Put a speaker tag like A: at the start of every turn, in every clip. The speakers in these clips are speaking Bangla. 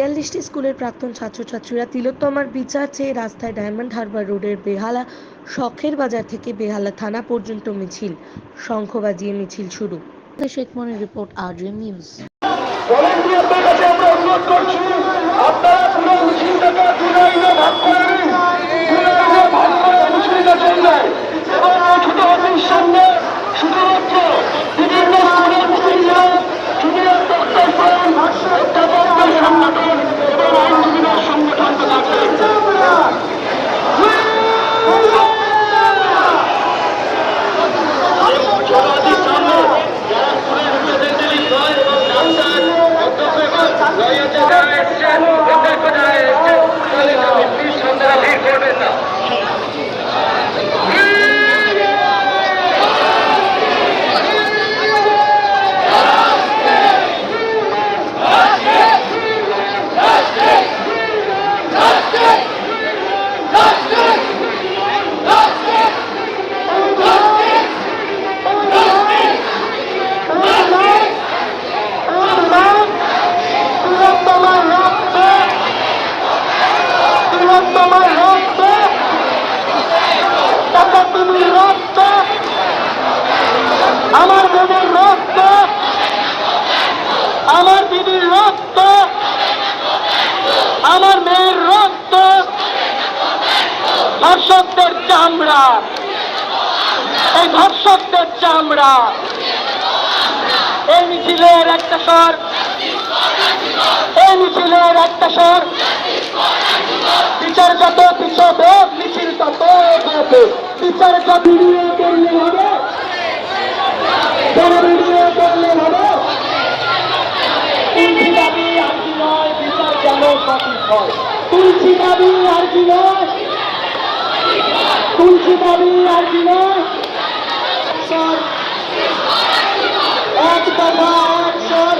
A: বিয়াল্লিশটি স্কুলের প্রাক্তন ছাত্রছাত্রীরা তিলোত্তমার বিচার চেয়ে রাস্তায় ডায়মন্ড হারবার রোডের বেহালা শখের বাজার থেকে বেহালা থানা পর্যন্ত মিছিল। শঙ্খ বাজিয়ে মিছিল শুরু। শেখ মনের রিপোর্ট আরজিএম নিউজ।
B: ভলেন্টিয়ারদের কাছে আমরা অনুরোধ করছি। আপনারা পুরো মিছিলটাকে দু লাইনে ভাগ করে নিন দু লাইনে ভাগ করে মিছিলটা চলবে এবং এই ছোট অফিস সামনে শুধুমাত্র বিভিন্ন স্কুলের স্টুডেন্টরা জুনিয়র ডক্টর ফ্রেন্ড অধ্যাপকদের সংগঠন এবং আইনজীবীদের সংগঠন থাকবে আমার দিদির রক্ত আমার দিদির রক্ত আমার মেয়ের রক্ত ধর্ষকদের চামড়া। এই ধর্ষকদের চামড়া। এই মিছিলের একটা স্বর। এই মিছিলের একটা স্বর। বিচার যত পিছবে মিছিল তত এগোবে বিচার যত ভিডিও করলে হবে তুলসী দাবি আর কি নয় বিচার যেন সঠিক হয় তুলসী দাবি আর কি না? এক দফা এক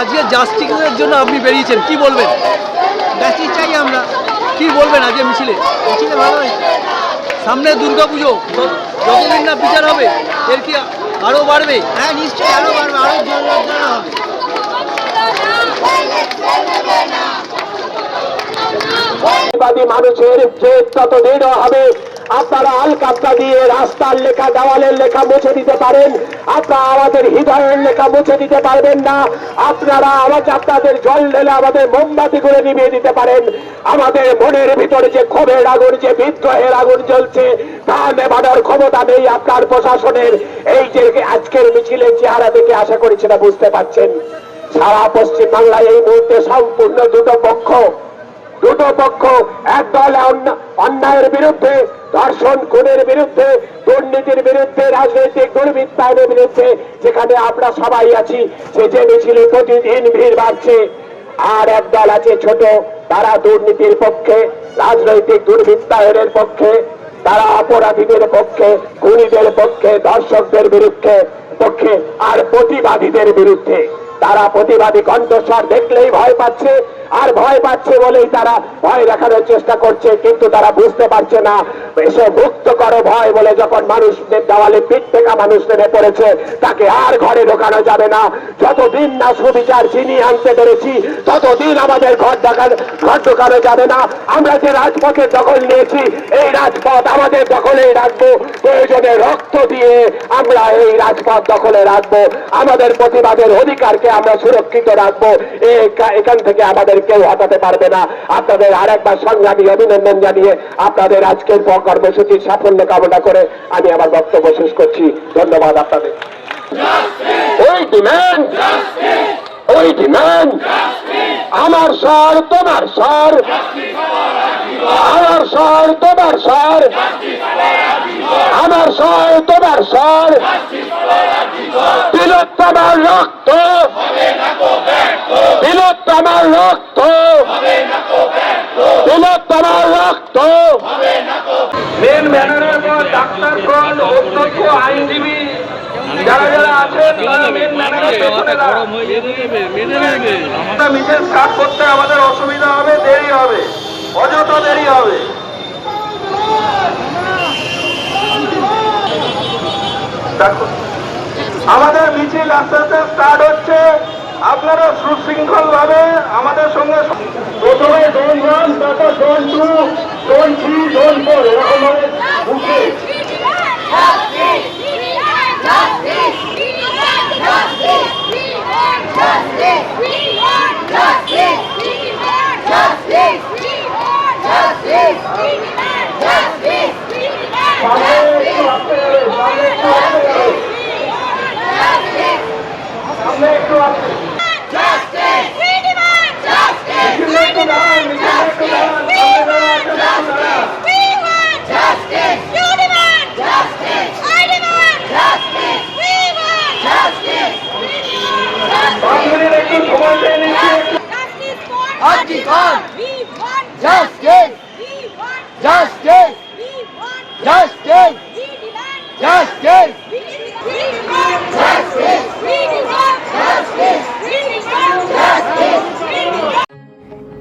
C: আজকে জাস্টিসের জন্য আপনি বেরিয়েছেন কি বলবেন?
D: জাস্টিস চাই আমরা।
C: কি বলবেন আজকে মিছিলে?
D: মিছিলে ভালো
C: সামনে দুর্গাপুজো য- যতদিন না বিচার হবে এর কি আরও বাড়বে?
D: হ্যাঁ নিশ্চয়ই আরও বাড়বে আরও জোর জোর হবে
B: মানুষের যে তত দৃঢ় হবে। আপনারা আল আলকাপটা দিয়ে রাস্তার লেখা, দেওয়ালের লেখা মুছে দিতে পারেন। আপনারা আমাদের হৃদয়ের লেখা মুছে দিতে পারবেন না। আপনারা আমাকে আপনাদের জল ঢেলে আমাদের মোমবাতি করে নিভিয়ে দিতে পারেন। আমাদের মনের ভিতরে যে ক্ষোভের আগুন, যে বিদ্রোহের আগুন জ্বলছে, তা নেবানোর ক্ষমতা নেই আপনার প্রশাসনের। এই যে আজকের মিছিলের চেহারা দেখে আশা করি সেটা বুঝতে পারছেন। সারা পশ্চিম বাংলায় এই মুহূর্তে সম্পূর্ণ দুটো পক্ষ দুটো পক্ষ এক দল অন্যায়ের বিরুদ্ধে, ধর্ষণ, খুনের বিরুদ্ধে, দুর্নীতির বিরুদ্ধে, রাজনৈতিক দুর্বৃত্তায়নের বিরুদ্ধে যেখানে আমরা সবাই আছি, সে যে মিছিলে প্রতিদিন ভিড় বাড়ছে। আর এক দল আছে ছোট, তারা দুর্নীতির পক্ষে, রাজনৈতিক দুর্বৃত্তায়নের পক্ষে, তারা অপরাধীদের পক্ষে, খুনিদের পক্ষে দর্শকদের বিরুদ্ধে, পক্ষে, আর প্রতিবাদীদের বিরুদ্ধে। তারা প্রতিবাদী কণ্ঠস্বর দেখলেই ভয় পাচ্ছে আর ভয় পাচ্ছে বলেই তারা ভয় দেখানোর চেষ্টা করছে কিন্তু তারা বুঝতে পারছে না। এসে মুক্ত করো ভয় বলে যখন মানুষদের দেওয়ালে পিঠ থেকে মানুষ নেমে পড়েছে, তাকে আর ঘরে ঢোকানো যাবে না। যতদিন না সুবিচার আনতে পেরেছি, ততদিন আমাদের ঘর ঘর ঢোকানো যাবে না। আমরা যে রাজপথের দখল নিয়েছি, এই রাজপথ আমাদের দখলেই রাখব। প্রয়োজনে রক্ত দিয়ে আমরা এই রাজপথ দখলে রাখব। আমাদের প্রতিবাদের অধিকারকে আমরা সুরক্ষিত রাখব। এখান থেকে আমাদের কেউ হটাতে পারবে না। আপনাদের আরেকবার সংগ্রামী অভিনন্দন জানিয়ে আপনাদের আজকের কর্মসূচির সাফল্য কামনা করে আমি আমার বক্তব্য শেষ করছি। ধন্যবাদ আপনাদের। ওই ডিম্যান্ড ওই ডিম্যান্ড আমার স্বর তোমার স্বর আমার স্বর তোমার স্বর
E: আমার স্বর তোমার স্বর তিলোত্তমার রক্ত! তিলোত্তমার রক্ত! তিলোত্তমার রক্ত। মেন ব্যানারের পর ডাক্তারগণ অধ্যক্ষ আইনজীবী যারা যারা আছেন তারা মেন ব্যানারের পেছনে দাঁড়ান। একটা মিছিল স্টার্ট করতে আমাদের অসুবিধা হবে দেরি হবে। অযথা দেরি হবে। আমাদের মিছিল আস্তে আস্তে স্টার্ট হচ্ছে। আপনারা সুশৃঙ্খল ভাবে আমাদের সঙ্গে প্রথমে জোন ওয়ান তারপর zone two zone three zone four এরকম ভাবে ঢুকে সামনে একটু আসতে হবে সামনে একটু আসতে হবে সামনে একটু আসতে মিছিলে একটু দাঁড়ান মিছিলে একটু দাঁড়ান সামনে যারা আছে তারা দাঁড়ান। পাঁচ মিনিট একটু সময় পেয়ে নিচ্ছি একটু
F: Justice! Justice! Justice! Justice!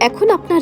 G: এখন আপনার